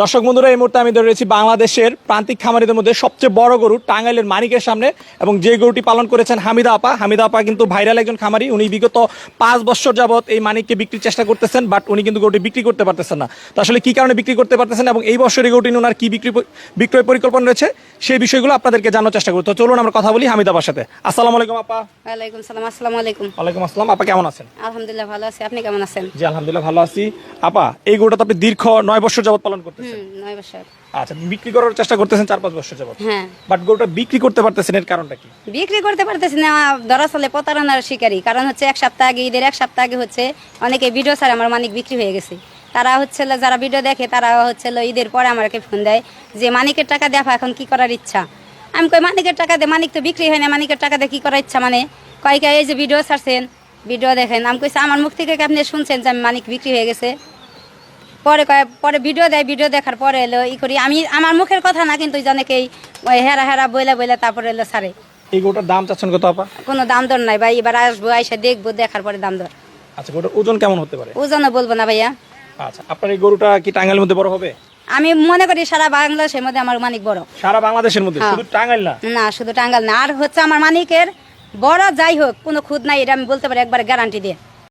দর্শক বন্ধুরা এই মুহূর্তে আমি ধরে রয়েছি বাংলাদেশের প্রান্তিক খামারিদের মধ্যে সবচেয়ে বড় গরু টাঙ্গাইলের মানিকের সামনে এবং যে গরুটি পালন করেছেন হামিদা আপা। হামিদা আপা কিন্তু ভাইরাল একজন খামারি। উনি বিগত পাঁচ বছর যাবত এই মানিককে বিক্রির চেষ্টা করতেছেন বাট উনি কিন্তু গরুটি বিক্রি করতে পারতেছেন না। তো আসলে কি কারণে বিক্রি করতে পারতেছেন এবং এই বছর এই গরুটি ওনার কি বিক্রি বিক্রয় পরিকল্পনা রয়েছে সেই বিষয়গুলো আপনাদেরকে জানার চেষ্টা করতে চলুন আমরা কথা বলি হামিদা আপার সাথে। আসসালামু আলাইকুম আপা। ওয়ালাইকুম সালাম আসসালামু আলাইকুম। ওয়ালাইকুম আসসালাম। আপা কেমন আছেন? আলহামদুলিল্লাহ ভালো আছি। আপনি কেমন আছেন? জি আলহামদুলিল্লাহ ভালো আছি। আপা এই গরুটা তো আপনি দীর্ঘ নয় বছর যাবত পালন করতেছেন। হুম নয় বছর। আচ্ছা বিক্রি করার চেষ্টা করতেছেন চার পাঁচ বছর যাবত হ্যাঁ। বাট গরুটা বিক্রি করতে পারতেছেন এর কারণটা কি? বিক্রি করতে পারতেছি না দরাচলে প্রতারণার শিকারী। কারণ হচ্ছে এক সপ্তাহ আগে ঈদের এক সপ্তাহ আগে হচ্ছে অনেকে ভিডিও আমার মানিক বিক্রি হয়ে গেছে। তারা হচ্ছে যারা ভিডিও দেখে তারা হচ্ছে ঈদের পরে আমাকে ফোন দেয় যে মানিকের টাকা দেখা এখন কি করার ইচ্ছা? আমি কই মানিকের টাকা দে মানিক তো বিক্রি হয় না মানিকের টাকা দিয়ে কি করার ইচ্ছা মানে? কয় কয় এই যে ভিডিও ছাড়ছেন ভিডিও দেখেন। আমি কইছি আমার মুখ থেকে আপনি শুনছেন যে আমি মানিক বিক্রি হয়ে গেছে? পরে কয় পরে ভিডিও দেয় ভিডিও দেখার পরে এলো ই করি। আমি আমার মুখের কথা না কিন্তু অনেকেই ওই হেরা হেরা বইলা বইলা তারপরে এলো সারে এই গরুটার দাম চাচ্ছেন কত আপা? কোনো দাম দর নাই ভাই এবার আসব আইসা দেখব দেখার পরে দাম দর। আচ্ছা গরুটার ওজন কেমন হতে পারে? ওজনও বলব না ভাইয়া। আচ্ছা আপনার এই গরুটা কি টাঙ্গাইলের মধ্যে বড় হবে? আমি মনে করি সারা বাংলাদেশের মধ্যে আমার মানিক বড়। সারা বাংলাদেশের মধ্যে হ্যাঁ। শুধু টাঙ্গাইল না? না শুধু টাঙ্গাল না আর হচ্ছে আমার মানিকের বড় যাই হোক কোনো খুদ নাই এটা আমি বলতে পারি একবার গ্যারান্টি দিয়ে।